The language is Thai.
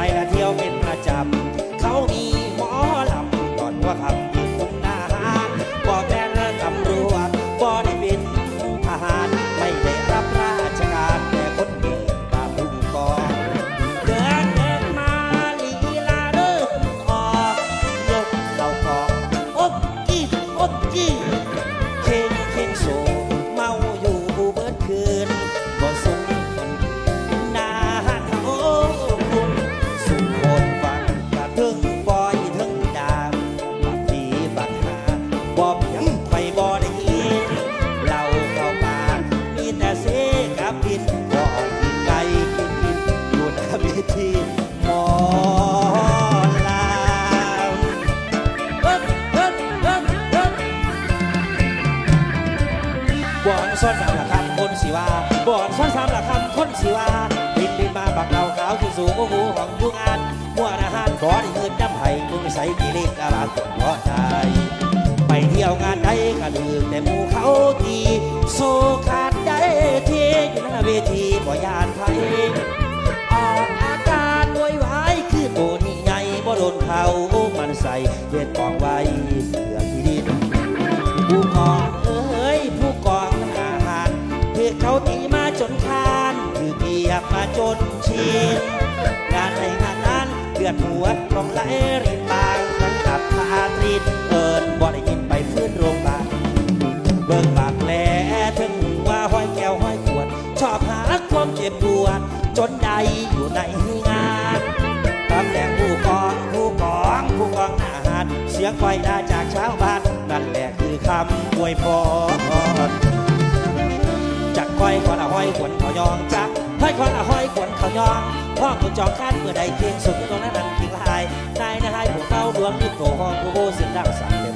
ไปละเที่ยวเป็นประจำเขามีหมอลำก่อนว่าขับยืนตรงหน้าบอกแทนตำรวจบอได้เป็นทหารไม่ได้รับราชการแต่คนเดินตามลุงกอนเดินเดินมาลีลาเดินออกยกเหล่ากองอบกี้อบกี้ เวทีหมอลาบอนซ้อนสามหลักคำคนสีวาบอนซ้อนสามหลักคำคนสีวาบินบินมาบักเอาขาวขึ้นสูงโอ้โหของยุงอานมัวอาหารขอที่เงินน้ำไผ่มึงใส่กิเลสอาลาตกล้อใจไปเที่ยวงานใดก็ดื่มแต่หมู่เขาตีโซขาดใจเทอยู่หน้าเวทีบ่ยานไทย เขามันใส่เย็ดกองไว้เพื่อที่ดินผู้กองเอ้ยผู้กองอาหารคือเขาตีมาจนคานคือเกียบมาจนชินงานในงานนั้นเดือดหัวต้องไหลรินบางทั้งกับคาตรีนเอิญบ่ได้ยินไปฟื้นโรงพยาบาลเบิ่งบาดแผลถึงว่าห้อยแก้วห้อยขวด ชอบหาความเจ็บปวด จนใดอยู่ในงานารเสียงไฟได้จากชาวบ้าน นั่นแหละคือคำอวยพรจักคอยขอนอะห้อยขวนเขายองจักห้อยขอนอะห้อยขวนเขายองพ่อคนจองคาดเมื่อใดเพียงสุดตรงนั้นนั้นทิ้งลายนายนายพวกเราดวงยึดโตห้องผู้โบสินดังสั่ง